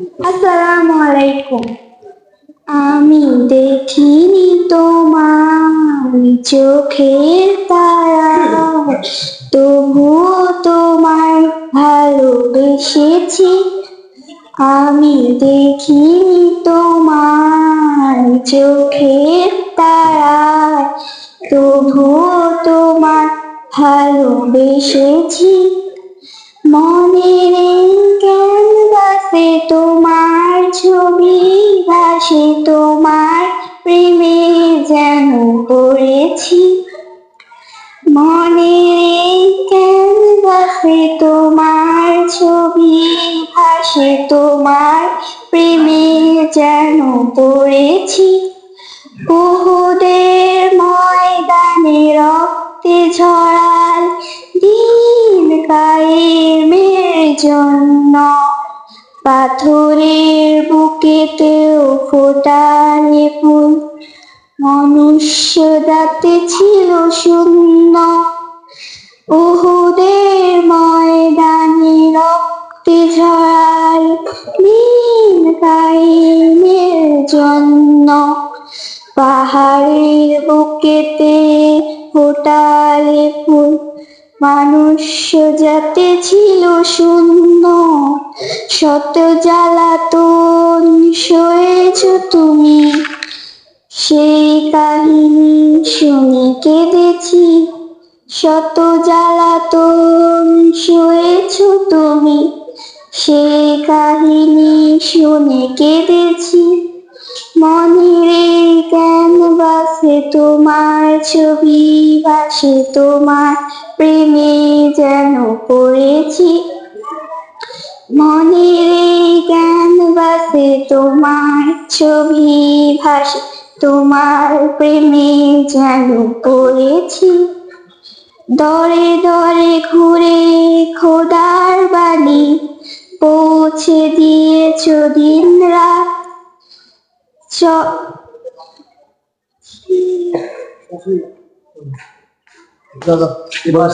আসসালামু আলাইকুম। আমি দেখিনি তোমার চোখের তারা। তবুও তোমার ভালোবেসেছি। আমি দেখিনি তোমার চোখের তারা। তবুও তোমার ভালোবেসেছি। ভাসে তোমার প্রেমে যেন পড়েছি। মনের ক্যানভাসে তোমার ছবি ভাসে, তোমার প্রেমে যেন পড়েছি। বহুদের ময়দানে রক্তে ঝরাল দিন কায়েমের জন্য। পাথরের বুকেতেও ফোটালে ফুল। মনুষ্য জাতি ছিল শূন্য উহুদের ময়দানে রক্তে ঝরাল দিন কায়েমের জন্য পাহাড়ের বুকেতে ফোটালে ফুল। মানুষ্য যাতে ছিল শূন্য। শত জ্বালাতন সয়েছ তুমি। সেই কাহিনী শুনে কেঁদেছি। শত জ্বালাতন সয়েছ তুমি। সেই কাহিনী শুনে কেঁদেছি। মনের ক্যানভাসে তোমার ছবি ভাসে, তোমার প্রেমে যেন পড়েছি। মনের ক্যানভাসে তোমার ছবি ভাসে, তোমার প্রেমে যেন পড়েছি। দরে দরে ঘুরে খোদার বাণী পৌঁছে দিয়েছ দিন রাত। এবার